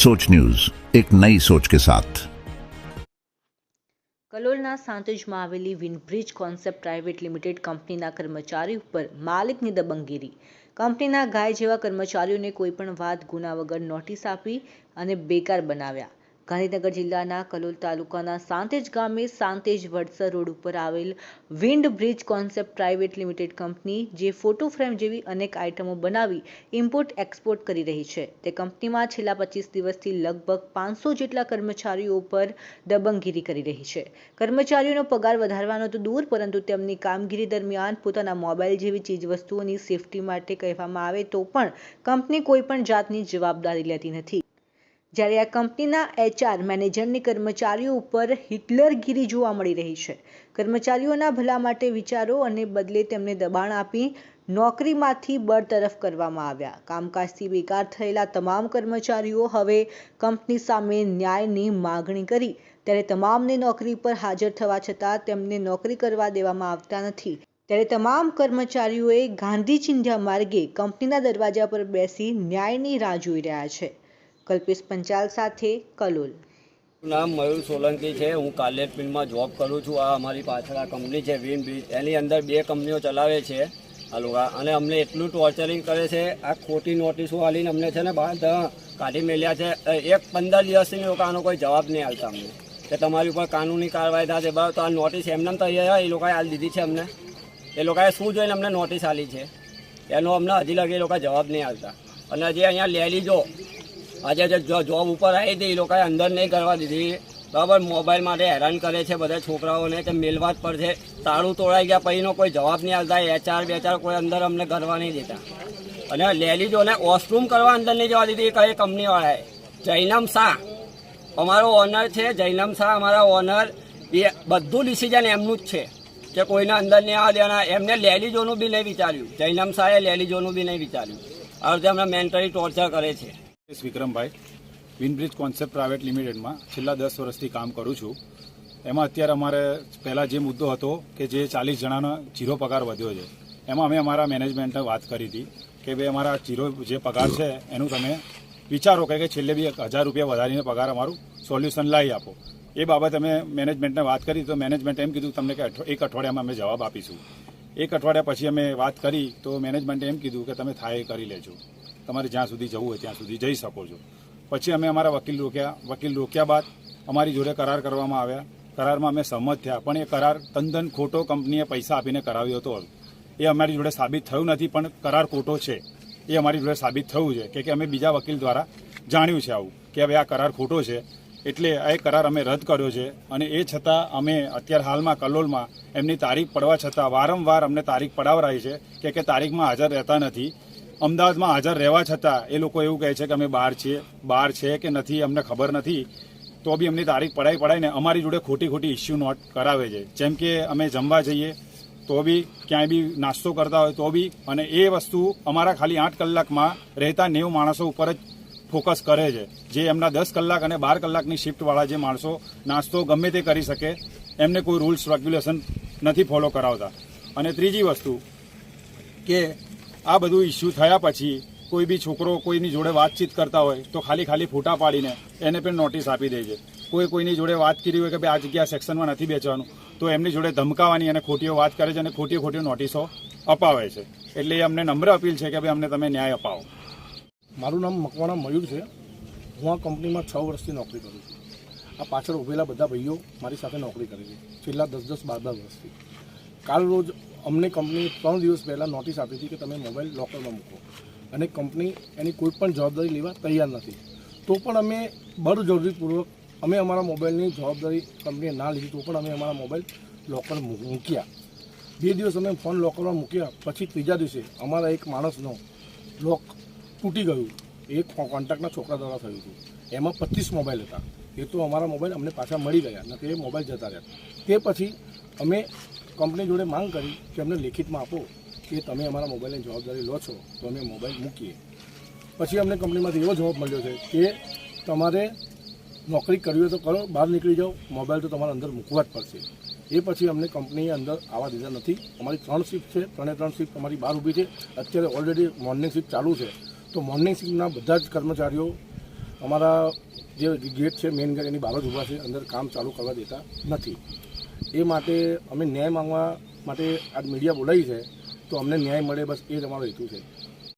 सोच न्यूज एक नई सोच के साथ કલોલના સાંતજમાં આવેલી વિનબ્રિજ કોન્સેપ્ટ પ્રાઇવેટ લિમિટેડ કંપનીના કર્મચારી ઉપર માલિકની દબંગગીરી કંપનીના ગાય જેવા કર્મચારીઓને કોઈ પણ વાત ગુના વગર નોટિસ આપી અને બેકાર બનાવ્યા ગાંધીનગર જિલ્લાના કલોલ તાલુકાના સાંતેજ ગામે સાંતેજ વડસર રોડ ઉપર આવેલ wind bridge concept private limited company જે ફોટો ફ્રેમ જેવી અનેક આઇટમો બનાવી ઇમ્પોર્ટ, એક્સપોર્ટ કરી રહી છે. તે કંપનીમાં છેલ્લા પચીસ દિવસથી લગભગ પાંચસો જેટલા કર્મચારીઓ પર દબંગગીરી કરી રહી છે. કર્મચારીઓનો પગાર વધારવાનો તો દૂર, પરંતુ તેમની કામગીરી દરમિયાન પોતાના મોબાઈલ જેવી ચીજવસ્તુઓની સેફટી માટે કહેવામાં આવે તો પણ કંપની કોઈ પણ જાતની જવાબદારી લેતી નથી. જ્યારે આ કંપનીના એચઆર મેનેજરની કર્મચારીઓ ઉપર હિટલરગીરી જોવા મળી રહી છે. કર્મચારીઓના ભલા માટે વિચારો અને બદલે તેમને દબાણ આપી નોકરીમાંથી બરતરફ કરવામાં આવ્યા. કામકાજથી બેકાર થયેલા તમામ કર્મચારીઓ હવે કંપની સામે ન્યાયની માગણી કરી. ત્યારે તમામને નોકરી પર હાજર થવા છતાં તેમને નોકરી કરવા દેવામાં આવતા નથી. ત્યારે તમામ કર્મચારીઓએ ગાંધી ચિંધ્યા માર્ગે કંપનીના દરવાજા પર બેસી ન્યાયની રાહ જોઈ રહ્યા છે. કલ્પેશ પંચાલ સાથે કલોલ. નામ મયુર સોલંકી છે. હું કાલેટ ફિલ્ડમાં જોબ કરું છું. આ અમારી પાછળ આ કંપની છે વિન બ્રિજ એની અંદર બે કંપનીઓ ચલાવે છે, આ લોકો. અને અમને એટલું ટોર્ચરિંગ કરે છે, આ ખોટી નોટિસો આલીને અમને છે ને બહાર કાઢી મેલ્યા છે. એક પંદર દિવસથી લોકો આનો કોઈ જવાબ નહીં આવતા અમને. કે તમારી ઉપર કાનૂની કાર્યવાહી થશે. બરાબર તો આ નોટિસ એમને તૈયાર એ લોકોએ આલી દીધી છે અમને. એ લોકોએ શું જોઈને અમને નોટિસ આલી છે? એનો અમને હજી લગી એ લોકો જવાબ નહીં આવતા અને હજી અહીંયા લેલી લીજો આજે જે જોબ ઉપર આવી હતી, એ લોકોએ અંદર નહીં કરવા દીધી. બરાબર, મોબાઈલ માટે હેરાન કરે છે બધા છોકરાઓને કે મેલવાત પર છે. તાળું તોડાઈ ગયા પછીનો કોઈ જવાબ નહીં આવતા એચઆર બેચાર કોઈ અંદર અમને કરવા નહીં દેતા. અને લેલી જોને વોશરૂમ કરવા અંદર નહીં જવા દીધી કઈ કંપનીવાળાએ. જૈનમ શાહ. અમારો ઓનર છે, જૈનમ શાહ અમારા ઓનર. એ બધું ડિસિઝન એમનું જ છે કે કોઈને અંદર નહીં આવવા દેવાના. એમને લેલીજોનું બી નહીં વિચાર્યું. જૈનમ શાહે લેલીજોનું બી નહીં વિચાર્યું. આ રીતે અમને મેન્ટલી ટોર્ચર કરે છે. વિક્રમભાઈ વિનબ્રિજ કોન્સેપ્ટ પ્રાઇવેટ લિમિટેડમાં છેલ્લા દસ વર્ષથી કામ કરું છું. એમાં અત્યારે અમારે પહેલાં જે મુદ્દો હતો કે જે ચાલીસ જણાનો જીરો પગાર વધ્યો છે, એમાં અમે અમારા મેનેજમેન્ટને વાત કરી હતી કે ભાઈ અમારા જીરો જે પગાર છે એનું તમે વિચારો કે છેલ્લે બી હજાર રૂપિયા વધારીને પગાર અમારું સોલ્યુશન લાવી આપો. એ બાબતે અમે મેનેજમેન્ટને વાત કરી તો મેનેજમેન્ટે એમ કીધું તમને કે એક અઠવાડિયામાં અમે જવાબ આપીશું. એક અઠવાડિયા પછી અમે વાત કરી તો મેનેજમેન્ટે એમ કીધું કે તમે થાય કરી લેજો. તમારે જ્યાં સુધી જવું હોય ત્યાં સુધી જઈ શકો છો. પછી અમે અમારા વકીલ રોક્યા વકીલ રોક્યા બાદ અમારી જોડે કરાર કરવામાં આવ્યા. કરારમાં અમે સહમત થયા, પણ એ કરાર તદ્દન ખોટો કંપનીએ પૈસા આપીને કરાવ્યો હતો. એ અમારી જોડે સાબિત થયું નથી, પણ કરાર ખોટો છે. એ અમારી જોડે સાબિત થયું છે કે કે અમે બીજા વકીલ દ્વારા જાણ્યું છે આવું, કે હવે આ કરાર ખોટો છે. એટલે આ કરાર અમે રદ કર્યો છે. અને એ છતાં અમે અત્યારે હાલમાં કલોલમાં, એમની તારીખ પડવા છતાં વારંવાર અમને તારીખ પડાવરાય છે કે કે તારીખમાં હાજર રહેતા નથી. અમદાવાદમાં હાજર રહેવા છતાં એ લોકો એવું કહે છે કે અમે બહાર છીએ, બહાર છે કે નથી, અમને ખબર નથી, તો બી એમની તારીખ પડાઈ પડાઈને અમારી જોડે ખોટી ખોટી ઇસ્યુ નોટ કરાવે છે. જેમ કે અમે જમવા જઈએ, તો બી ક્યાંય બી નાસ્તો કરતા હોય તો બી, અને એ વસ્તુ અમારા ખાલી આઠ કલાકમાં રહેતા નેવું માણસો ઉપર જ ફોકસ કરે છે. જે એમના દસ કલાક અને બાર કલાકની શિફ્ટવાળા જે માણસો નાસ્તો ગમે તે કરી શકે, એમને કોઈ રૂલ્સ રેગ્યુલેશન નથી ફોલો કરાવતા. અને ત્રીજી વસ્તુ કે આ બધું ઇસ્યુ થયા પછી કોઈ બી છોકરો કોઈની જોડે વાતચીત કરતા હોય તો ખાલી ખાલી ફોટા પાડીને એને પણ નોટિસ આપી દે છે. કોઈ કોઈની જોડે વાત કરી હોય કે ભાઈ આ જગ્યા સેક્શનમાં નથી બેચવાનું તો એમની જોડે ધમકાવાની અને ખોટીઓ વાત કરે છે અને ખોટી ખોટી નોટિસો અપાવે છે. એટલે એ અમને નમ્ર અપીલ છે કે ભાઈ અમને તમે ન્યાય અપાવો. મારું નામ મકવાણા મયુર છે. હું આ કંપનીમાં છ વર્ષથી નોકરી કરું છું. આ પાછળ ઉભેલા બધા ભાઈઓ મારી સાથે નોકરી કરે છે. છેલ્લા દસ દસ બાર બાર વર્ષથી. કાલ રોજ અમને કંપની ત્રણ દિવસ પહેલાં નોટિસ આપી હતી કે તમે મોબાઈલ લોકરમાં મૂકો. અને કંપની એની કોઈ પણ જવાબદારી લેવા તૈયાર નથી. તો પણ અમે બળજબરીપૂર્વક અમે અમારા મોબાઈલની જવાબદારી કંપનીએ ના લીધી, તો પણ અમે અમારા મોબાઈલ લોકર મૂક્યા. બે દિવસ અમે ફોન લોકરમાં મૂક્યા, પછી ત્રીજા દિવસે અમારા એક માણસનો લોક તૂટી ગયું. એ કોન્ટ્રાક્ટના છોકરા દ્વારા થયું હતું. એમાં પચીસ મોબાઈલ હતા. એ તો અમારા મોબાઈલ અમને પાછા મળી ગયા નથી એ મોબાઈલ જતા રહ્યા. તે પછી અમે કંપની જોડે માંગ કરી કે અમને લેખિતમાં આપો કે તમે અમારા મોબાઈલની જવાબદારી લો છો, તો અમે મોબાઈલ મૂકીએ. પછી અમને કંપનીમાંથી એવો જવાબ મળ્યો છે કે તમારે નોકરી કરવી હોય તો કરો, બહાર નીકળી જાઓ, મોબાઈલ તો તમારે અંદર મૂકવા જ પડશે. એ પછી અમને કંપનીએ અંદર આવવા દીધા નથી. અમારી ત્રણ શિફ્ટ છે, ત્રણે ત્રણ શિફ્ટ અમારી બહાર ઊભી છે. અત્યારે ઓલરેડી મોર્નિંગ શિફ્ટ ચાલુ છે. તો મોર્નિંગ શિફ્ટના બધા જ કર્મચારીઓ અમારા જે ગેટ છે મેઇન ગેટ એની બહાર જ ઊભા છે, અંદર કામ ચાલુ કરવા દેતા નથી. એ માટે અમે ન્યાય માંગવા માટે આ મીડિયા બોલાવી છે, તો અમને ન્યાય મળે, બસ એ જ અમારો હેતુ છે.